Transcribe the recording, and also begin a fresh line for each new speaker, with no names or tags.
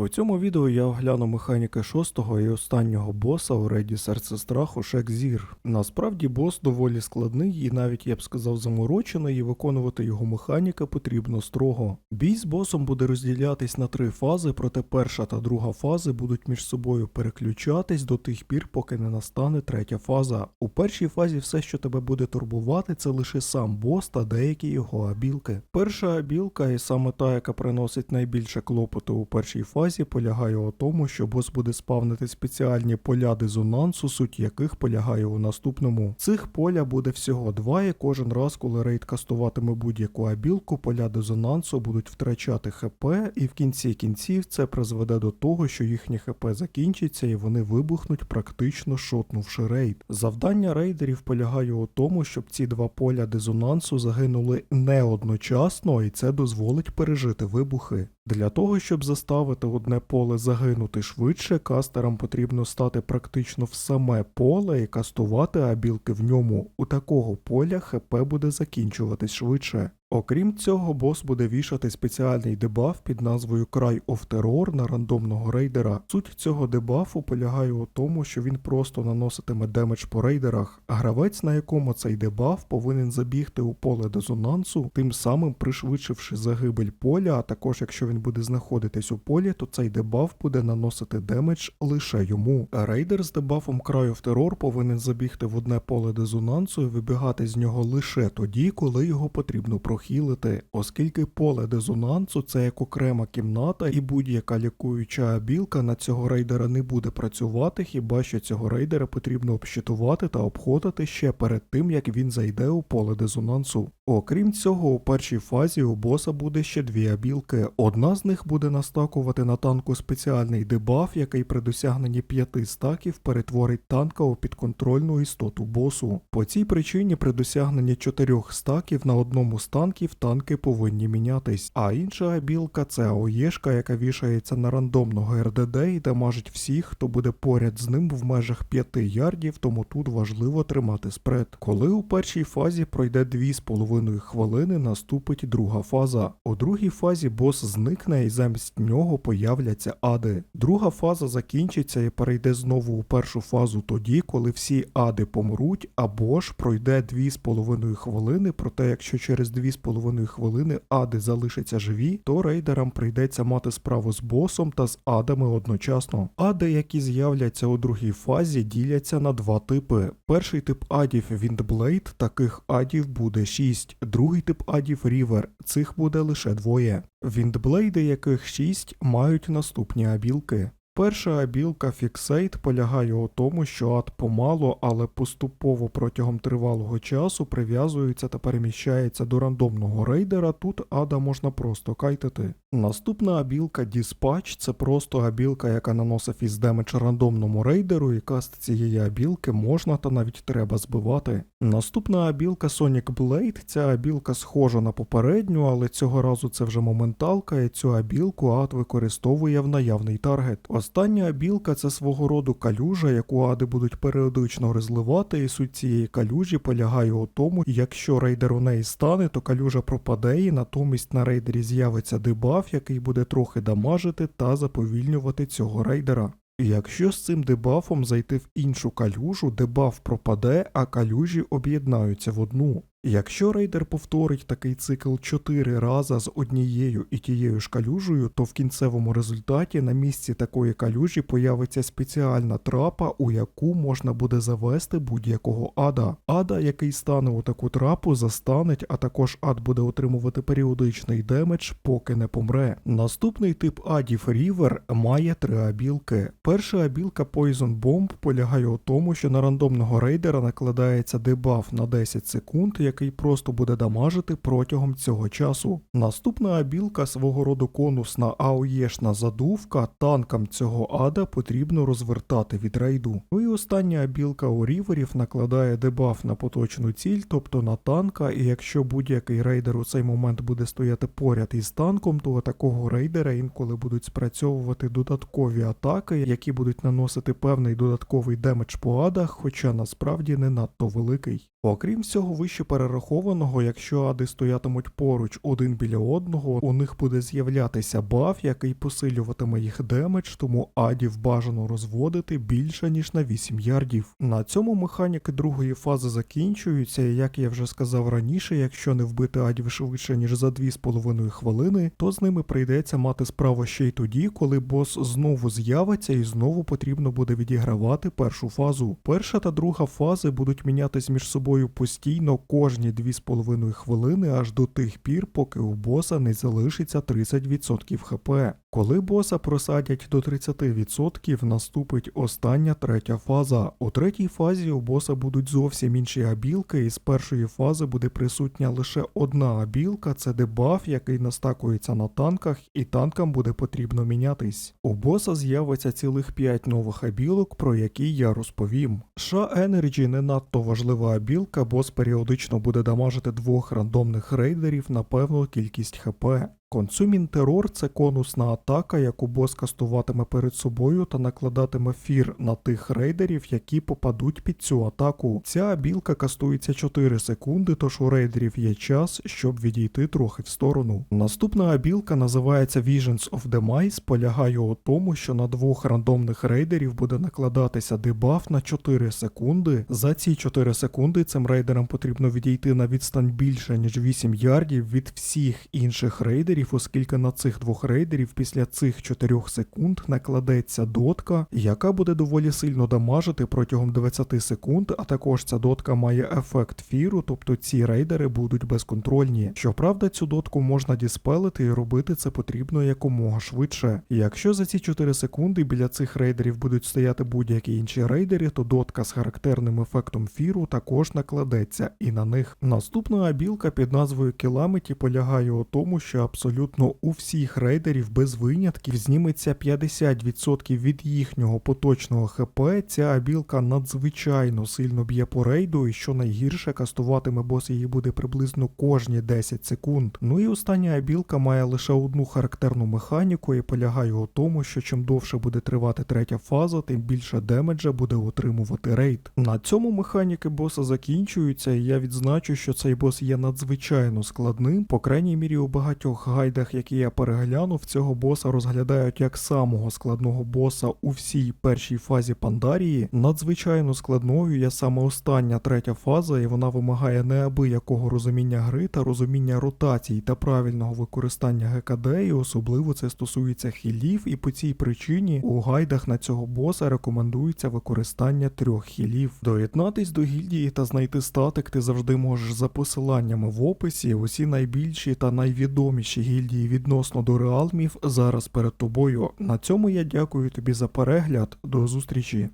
У цьому відео я огляну механіки шостого і останнього боса у рейді серце страху Шекзір. Насправді бос доволі складний і навіть я б сказав заморочений, і виконувати його механіка потрібно строго. Бій з босом буде розділятись на три фази, проте перша та друга фази будуть між собою переключатись до тих пір, поки не настане третя фаза. У першій фазі все, що тебе буде турбувати, це лише сам бос та деякі його абілки. Перша абілка, і саме та, яка приносить найбільше клопоту у першій фазі, полягає у тому, що бос буде спавнити спеціальні поля дизонансу, суть яких полягає у наступному. Цих поля буде всього два, і кожен раз, коли рейд кастуватиме будь-яку абілку, поля дизонансу будуть втрачати ХП, і в кінці кінців це призведе до того, що їхнє ХП закінчиться і вони вибухнуть, практично шотнувши рейд. Завдання рейдерів полягає у тому, щоб ці два поля дизонансу загинули не одночасно, і це дозволить пережити вибухи. Для того, щоб заставити одне поле загинути швидше, кастерам потрібно стати практично в саме поле і кастувати а білки в ньому. У такого поля ХП буде закінчуватись швидше. Окрім цього, бос буде вішати спеціальний дебаф під назвою Cry of Terror на рандомного рейдера. Суть цього дебафу полягає у тому, що він просто наноситиме демедж по рейдерах, гравець, на якому цей дебаф, повинен забігти у поле дезонансу, тим самим пришвидшивши загибель поля, а також якщо він буде знаходитись у полі, то цей дебаф буде наносити демедж лише йому. Рейдер з дебафом Cry of Terror повинен забігти в одне поле дезонансу і вибігати з нього лише тоді, коли його потрібно прохілити, оскільки поле дезонансу це як окрема кімната, і будь-яка лікуюча абілка на цього рейдера не буде працювати, хіба що цього рейдера потрібно общитувати та обходити ще перед тим, як він зайде у поле дезонансу. Окрім цього, у першій фазі у боса буде ще дві абілки. Одна з них буде настакувати на танку спеціальний дебаф, який при досягненні п'яти стаків перетворить танка у підконтрольну істоту босу. По цій причині при досягненні чотирьох стаків на одному з танків танки повинні мінятись. А інша абілка це АОЄшка, яка вішається на рандомного РДД і дамажить всіх, хто буде поряд з ним в межах 5 ярдів, тому тут важливо тримати спред. Коли у першій фазі пройде 2,5 хвилини, наступить друга фаза. У другій фазі бос зникне і замість нього появляться ади. Друга фаза закінчиться і перейде знову у першу фазу тоді, коли всі ади помруть, або ж пройде 2,5 хвилини, проте якщо через 2,5 хвилини ади залишаться живі, то рейдерам прийдеться мати справу з босом та з адами одночасно. Ади, які з'являться у другій фазі, діляться на два типи. Перший тип адів Windblade, таких адів буде 6, другий тип адів River, цих буде лише двоє. Віндблейди, яких 6, мають наступні абілки. Перша абілка Fixate полягає у тому, що ад помало, але поступово протягом тривалого часу прив'язується та переміщається до рандомного рейдера. Тут ада можна просто кайтити. Наступна абілка Dispatch – це просто абілка, яка наносить фіздемедж рандомному рейдеру, і каст цієї абілки можна та навіть треба збивати. Наступна абілка Sonic Blade – ця абілка схожа на попередню, але цього разу це вже моменталка, і цю абілку ад використовує в наявний таргет. Остання абілка це свого роду калюжа, яку ади будуть періодично розливати, і суть цієї калюжі полягає у тому, якщо рейдер у неї стане, то калюжа пропаде, і натомість на рейдері з'явиться дебаф, який буде трохи дамажити та заповільнювати цього рейдера. Якщо з цим дебафом зайти в іншу калюжу, дебаф пропаде, а калюжі об'єднаються в одну. Якщо рейдер повторить такий цикл 4 рази з однією і тією ж калюжею, то в кінцевому результаті на місці такої калюжі появиться спеціальна трапа, у яку можна буде завести будь-якого ада. Ада, який стане у таку трапу, застанеть, а також ад буде отримувати періодичний демедж, поки не помре. Наступний тип адів River має три абілки. Перша абілка Poison Bomb полягає у тому, що на рандомного рейдера накладається дебаф на 10 секунд, який просто буде дамажити протягом цього часу. Наступна абілка свого роду конусна АОЄшна задувка, танкам цього ада потрібно розвертати від рейду. Ну і остання абілка у ріверів накладає дебаф на поточну ціль, тобто на танка, і якщо будь-який рейдер у цей момент буде стояти поряд із танком, то такого рейдера інколи будуть спрацьовувати додаткові атаки, які будуть наносити певний додатковий демедж по адах, хоча насправді не надто великий. Окрім всього вище перерахованого, якщо ади стоятимуть поруч один біля одного, у них буде з'являтися баф, який посилюватиме їх демедж, тому адів бажано розводити більше ніж на 8 ярдів. На цьому механіки другої фази закінчуються, і як я вже сказав раніше, якщо не вбити адів швидше ніж за 2,5 хвилини, то з ними прийдеться мати справу ще й тоді, коли бос знову з'явиться і знову потрібно буде відігравати першу фазу. Перша та друга фази будуть мінятись між собою постійно кожні 2,5 хвилини аж до тих пір, поки у боса не залишиться 30% хп. Коли боса просадять до 30%, наступить остання третя фаза. У третій фазі у боса будуть зовсім інші абілки, і з першої фази буде присутня лише одна абілка, це дебаф, який настакується на танках, і танкам буде потрібно мінятись. У боса з'явиться цілих 5 нових абілок, про які я розповім. Ша Energy не надто важлива абілка, бос періодично буде дамажити двох рандомних рейдерів на певну кількість хп. Консумін терор це конусна атака, яку бос кастуватиме перед собою та накладатиме фір на тих рейдерів, які попадуть під цю атаку. Ця абілка кастується 4 секунди, тож у рейдерів є час, щоб відійти трохи в сторону. Наступна абілка називається Visions of Demise, полягає у тому, що на двох рандомних рейдерів буде накладатися дебаф на 4 секунди. За ці 4 секунди цим рейдерам потрібно відійти на відстань більше ніж 8 ярдів від всіх інших рейдерів, оскільки на цих двох рейдерів після цих 4 секунд накладеться дотка, яка буде доволі сильно дамажити протягом 20 секунд, а також ця дотка має ефект фіру, тобто ці рейдери будуть безконтрольні. Щоправда, цю дотку можна діспелити і робити це потрібно якомога швидше. Якщо за ці 4 секунди біля цих рейдерів будуть стояти будь-які інші рейдери, то дотка з характерним ефектом фіру також накладеться і на них. Наступна абілка під назвою Кіламеті полягає у тому, що абсолютно у всіх рейдерів без винятків зніметься 50% від їхнього поточного ХП. Ця абілка надзвичайно сильно б'є по рейду, і що найгірше кастуватиме бос її буде приблизно кожні 10 секунд. Ну і остання абілка має лише одну характерну механіку і полягає у тому, що чим довше буде тривати третя фаза, тим більше демеджа буде отримувати рейд. На цьому механіки боса закінчуються, і я відзначу, що цей бос є надзвичайно складним, по крайній мірі у багатьох гайдах, які я переглянув, цього боса розглядають як самого складного боса у всій першій фазі Пандарії. Надзвичайно складною є саме остання третя фаза, і вона вимагає неабиякого розуміння гри та розуміння ротацій та правильного використання ГКД, і особливо це стосується хілів, і по цій причині у гайдах на цього боса рекомендується використання трьох хілів. Доєднатись до гільдії та знайти статик ти завжди можеш за посиланнями в описі. Усі найбільші та найвідоміші гільдії відносно до реалмів зараз перед тобою. На цьому я дякую тобі за перегляд. До зустрічі.